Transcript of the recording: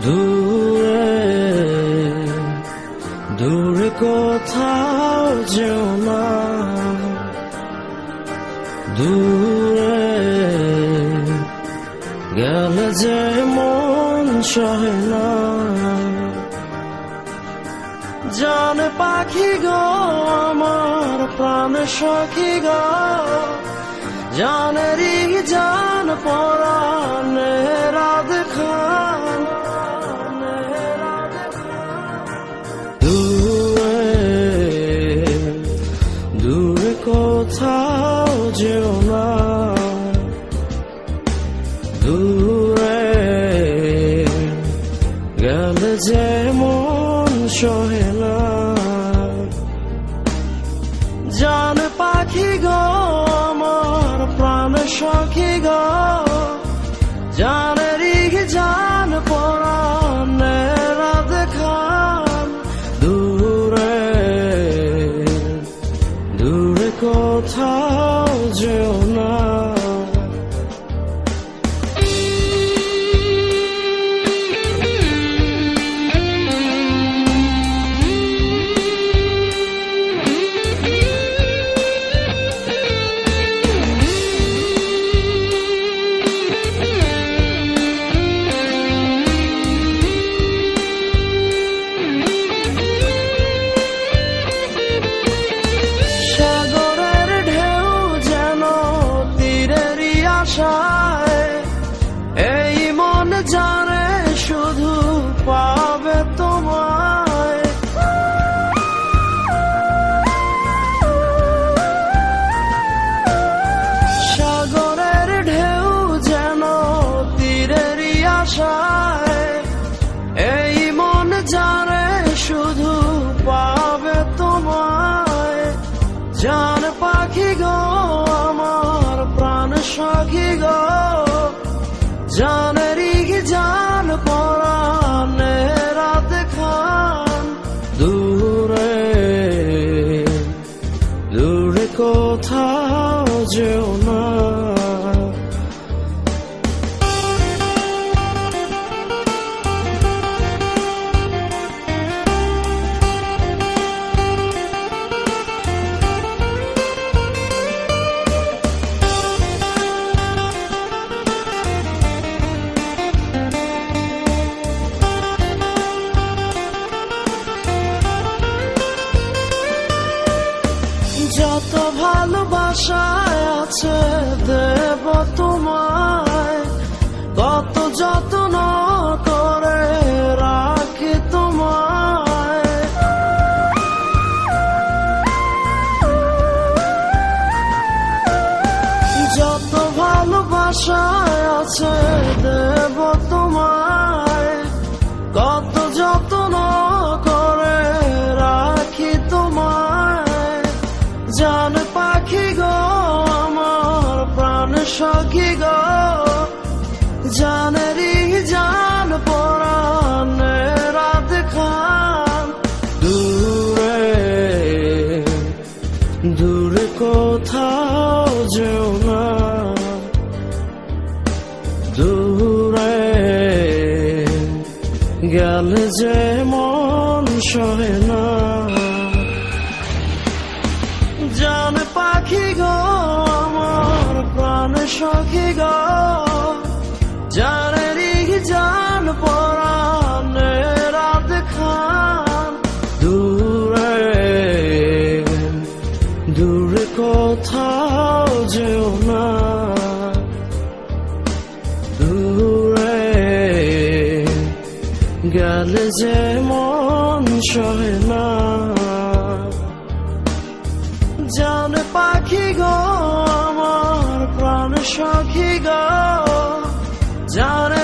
দূরে দূরে কোথাও যেও না। দূরে গেলে যে মন সহে না। জান পাখি গো, আমার প্রাণ সখী গো জানেরি জান পরাণে রাধ দূরে গেলে যে মন সহে জান পাখি গো, আমার প্রাণ সখী গো জান কোথাও যেও না। জানে শুধু পাবে তোমায়। সাগরের ঢেউ যেন তীরেরই আশায়, এই মন জানে শুধু পাবে তোমায়। জান পাখি গো, আমার প্রাণ সখী গো, জান আছে দেব তোমায়। কত যত্ন করে রাখি তোমায়। যত ভালোবাসায় আছে দেব তোমায়। কোথাও যেও না। দূরে গেলে যে মন সহে না। জান পাখি গো, আমার প্রাণ সখী গো। গেলে যে মন সহে না। জান পাখি গো আমার প্রাণ সখী গো। জান